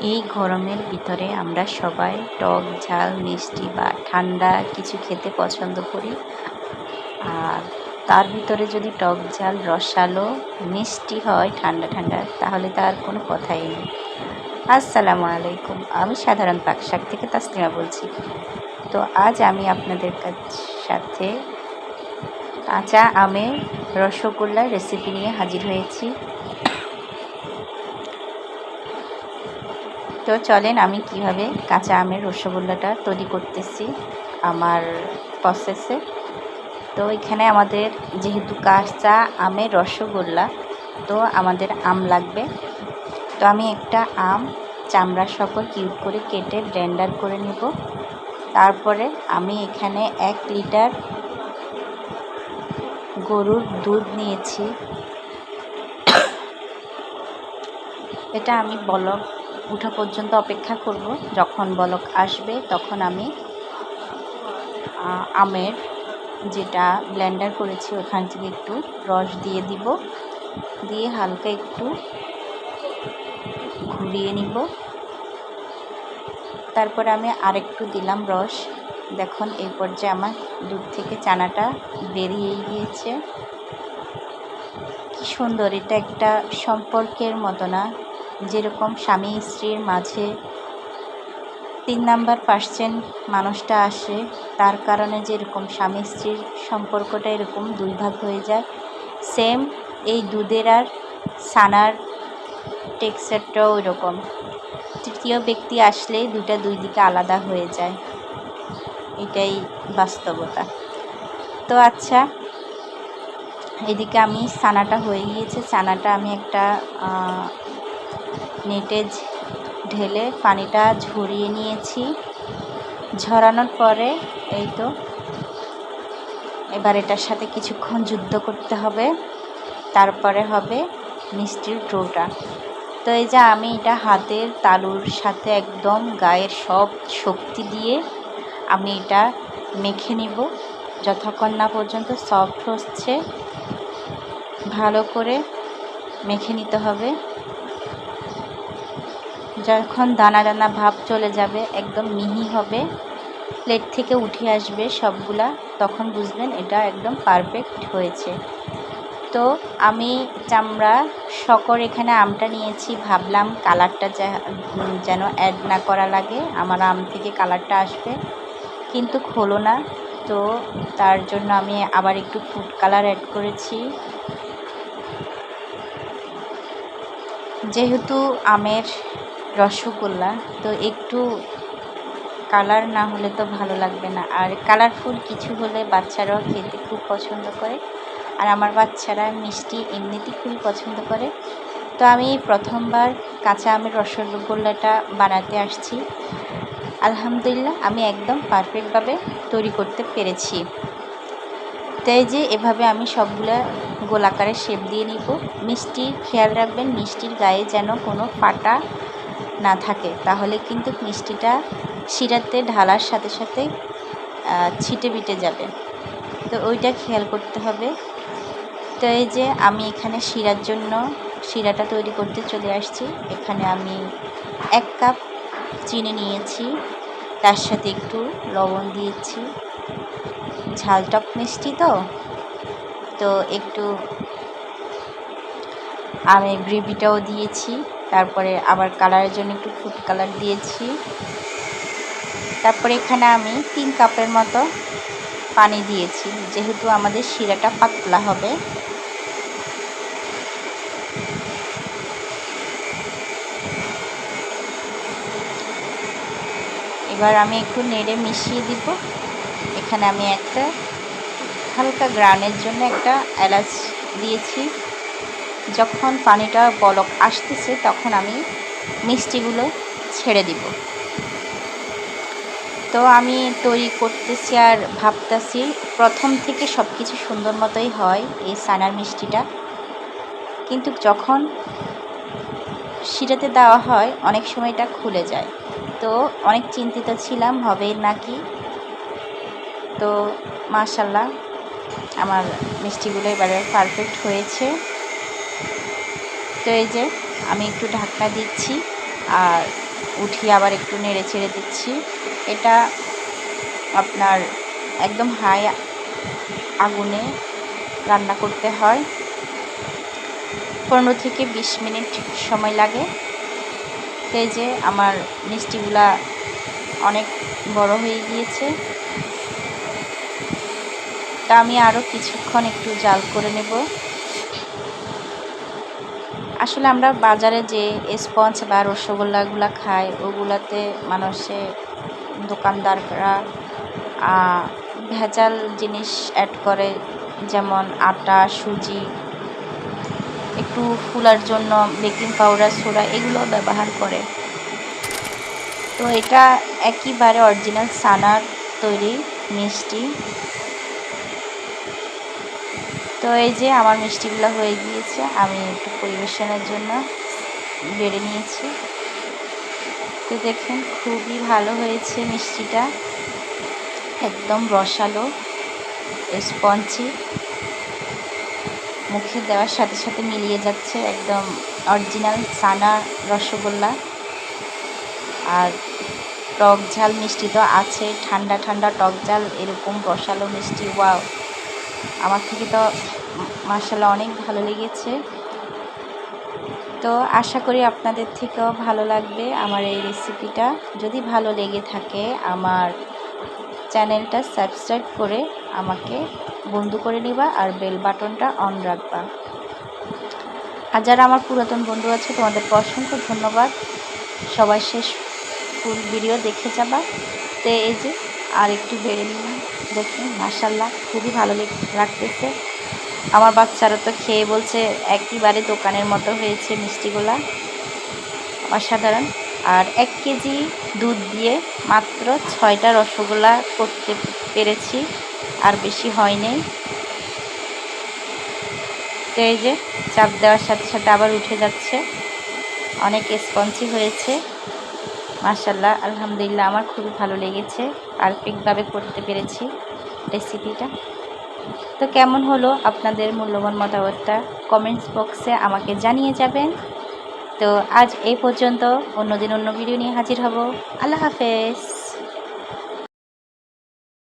এই গরমের ভিতরে আমরা সবাই টক ঝাল, মিষ্টি বা ঠান্ডা কিছু খেতে পছন্দ করি। আর তার ভিতরে যদি টক ঝাল, রসালো, মিষ্টি হয়, ঠান্ডা ঠান্ডা, তাহলে তার কোনো কথাই নেই। আসসালামু আলাইকুম। আমি সাধারণ পাকশাক থেকে তাসলিমা বলছি। তো আজ আমি আপনাদের সাথে কাঁচা আমের রসগোল্লার রেসিপি নিয়ে হাজির হয়েছি। তো চলেন আমি কীভাবে কাঁচা আমের রসগোল্লাটা তৈরি করতেছি আমার প্রসেসে তো এখানে আমাদের যেহেতু কাঁচা আমের রসগোল্লা, তো আমাদের আম লাগবে। তো আমি একটা আম চামড়া সকল কিউব করে কেটে ব্লেন্ডার করে নেব। তারপরে আমি এখানে এক লিটার গরুর দুধ নিয়েছি। এটা আমি বলক উঠা পর্যন্ত অপেক্ষা করব। যখন বলক আসবে, তখন আমি আমের যেটা ব্লেন্ডার করেছি, ওখান থেকে একটু রস দিয়ে দিব। দিয়ে হালকা একটু ঘুরিয়ে নিব। তারপরে আমি আরেকটু দিলাম রস। দেখুন, এই পর্যায়ে আমার দুধ থেকে চানাটা বেরিয়ে গিয়েছে। কি সুন্দর, এটা একটা সম্পর্কের মতো না। যেরকম স্বামী স্ত্রীর মাঝে তিন নাম্বার পার্সেন্ট মানুষটা আসে, তার কারণে যেরকম স্বামী স্ত্রীর সম্পর্কটা এরকম দুই ভাগ হয়ে যায়। সেম এই দুধের আর সানার টেক্সচারটাও ওইরকম। তৃতীয় ব্যক্তি আসলেই দুটা দুই দিকে আলাদা হয়ে যায়। এটাই বাস্তবতা। তো আচ্ছা এদিকে আমি সানাটা হয়ে গিয়েছে। চানাটা আমি একটা নেটে ঢেলে পানিটা ঝরিয়ে নিয়েছি। ঝরানোর পরে এই তো, এবার এটার সাথে কিছুক্ষণ যুদ্ধ করতে হবে। তারপরে হবে মিষ্টির ডোটা। তো এই যে আমি এটা হাতের তালুর সাথে একদম গায়ের সব শক্তি দিয়ে আমি এটা মেখে নিব। যতক্ষণ না পর্যন্ত সফট হচ্ছে, ভালো করে মেখে নিতে হবে। যখন দানা দানা ভাব চলে যাবে, একদম মিহি হবে প্লেট থেকে উঠে আসবে সবগুলা, তখন বুঝবেন এটা একদম পারফেক্ট হয়েছে। তো আমি চামড়া শকর এখানে আমটা নিয়েছি, ভাবলাম কালারটা যেন অ্যাড না করা লাগে, আমার আম থেকে কালারটা আসবে, কিন্তু হলো না। তো তার জন্য আমি আবার একটু ফুড কালার অ্যাড করেছি। যেহেতু আমের রসগোল্লা, তো একটু কালার না হলে তো ভালো লাগবে না। আর কালারফুল কিছু হলে বাচ্চারাও খেতে খুব পছন্দ করে। আর আমার বাচ্চারা মিষ্টি এমনিতেই খুবই পছন্দ করে। তো আমি প্রথমবার কাঁচা আমের রসগোল্লাটা বানাতে আসছি। আলহামদুলিল্লাহ, আমি একদম পারফেক্টভাবে তৈরি করতে পেরেছি। তাই যে, এভাবে আমি সবগুলা গোলাকারে শেপ দিয়ে নিব। মিষ্টির খেয়াল রাখবেন, মিষ্টির গায়ে যেন কোনো ফাটা না থাকে, তাহলে কিন্তু মিষ্টিটা শিরাতে ঢালার সাথে সাথে ছিটে বিটে যাবে। তো ওইটা খেয়াল করতে হবে। তো এই যে আমি এখানে শিরার জন্য শিরাটা তৈরি করতে চলে আসছি। এখানে আমি এক কাপ চিনি নিয়েছি, তার সাথে একটু লবণ দিয়েছি। ঝালটক মিষ্টি তো? তো একটু আমি গ্রেভিটাও দিয়েছি। তারপরে আবার কালারের জন্য একটু ফুড কালার দিয়েছি। তারপরে এখানে আমি তিন কাপের মতো পানি দিয়েছি, যেহেতু আমাদের শিরাটা পাতলা হবে। এবার আমি একটু নেড়ে মিশিয়ে দিব। এখানে আমি একটা হালকা গ্রানের জন্য একটা এলাচ দিয়েছি। যখন পানিটা বলক আসতেছে, তখন আমি মিষ্টিগুলো ছেড়ে দিব। তো আমি তৈরি করতেছি আর ভাবতেছি, প্রথম থেকে সব কিছু সুন্দর মতোই হয় এই সানার মিষ্টিটা। কিন্তু যখন শিরাতে দেওয়া হয়, অনেক সময় এটা খুলে যায়। তো অনেক চিন্তিত ছিলাম হবে নাকি? তো মাশাল্লাহ, আমার মিষ্টিগুলো এবারে পারফেক্ট হয়েছে। তো এই যে, আমি একটু ঢাকনা দিচ্ছি আর উঠিয়ে আবার একটু নেড়ে ছেড়ে দিচ্ছি। এটা আপনার একদম হাই আগুনে রান্না করতে হয়। পনেরো থেকে বিশ মিনিট সময় লাগে। এই যে, আমার মিষ্টিগুলা অনেক বড় হয়ে গিয়েছে। তা আমি আরও কিছুক্ষণ একটু জাল করে নেব। আসলে আমরা বাজারে যে স্পঞ্জ বা রসগোল্লাগুলো খাই, ওগুলাতে মানুষে দোকানদাররা ভেজাল জিনিস অ্যাড করে, যেমন আটা, সুজি, একটু ফুলার জন্য বেকিং পাউডার সোডা এগুলো ব্যবহার করে। তো এটা একইবারে অরিজিনাল সানার তৈরি মিষ্টি। তো এই যে আমার মিষ্টিগুলো হয়ে গিয়েছে, আমি একটু পরিবেশনের জন্য বেড়ে নিয়েছি। তো দেখুন, খুবই ভালো হয়েছে মিষ্টিটা। একদম রসালো, স্পঞ্জি। মুখে দেওয়ার সাথে সাথে মিলিয়ে যাচ্ছে একদম অরিজিনাল সানা রসগোল্লা। আর টক ঝাল মিষ্টি তো আছে ঠান্ডা ঠান্ডা টক ঝাল, এরকম রসালো মিষ্টি, ওয়াও। আমার থেকে তো মার্শাল্লাহ অনেক ভালো লেগেছে। তো আশা করি আপনাদের থেকেও ভালো লাগবে আমার এই রেসিপিটা। যদি ভালো লেগে থাকে আমার চ্যানেলটা সাবস্ক্রাইব করে আমাকে বন্ধু করে নিবা আর বেল বাটনটা অন রাখবা। আর যারা আমার পুরাতন বন্ধু আছে তোমাদেরকে অসংখ্য ধন্যবাদ। সবাই শেষ ফুল ভিডিও দেখে যাবা। তো এই যে, আর একটু বেড়ে নিলাম। দেখুন মাসাল্লাহ খুবই ভালো লাগতেছে। আমার বাচ্চারা তো খেয়ে বলছে একইবারে দোকানের মতো হয়েছে মিষ্টিগুলা। অসাধারণ। আর এক কেজি দুধ দিয়ে মাত্র ছয়টা রসগোল্লা করতে পেরেছি, আর বেশি হয়নি। তো এই যে, চাপ দেওয়ার সাথে সাথে আবার উঠে যাচ্ছে। অনেক স্পঞ্জি হয়েছে। মার্শাল্লাহ আলহামদুলিল্লাহ আমার খুবই ভালো লেগেছে পারফেক্টভাবে করতে পেরেছি রেসিপিটা তো কেমন হলো আপনাদের মূল্যবান মতামতটা কমেন্টস বক্সে আমাকে জানিয়ে যাবেন। তো আজ এই পর্যন্ত, অন্যদিন অন্য ভিডিও নিয়ে হাজির হব। আল্লাহ হাফেজ।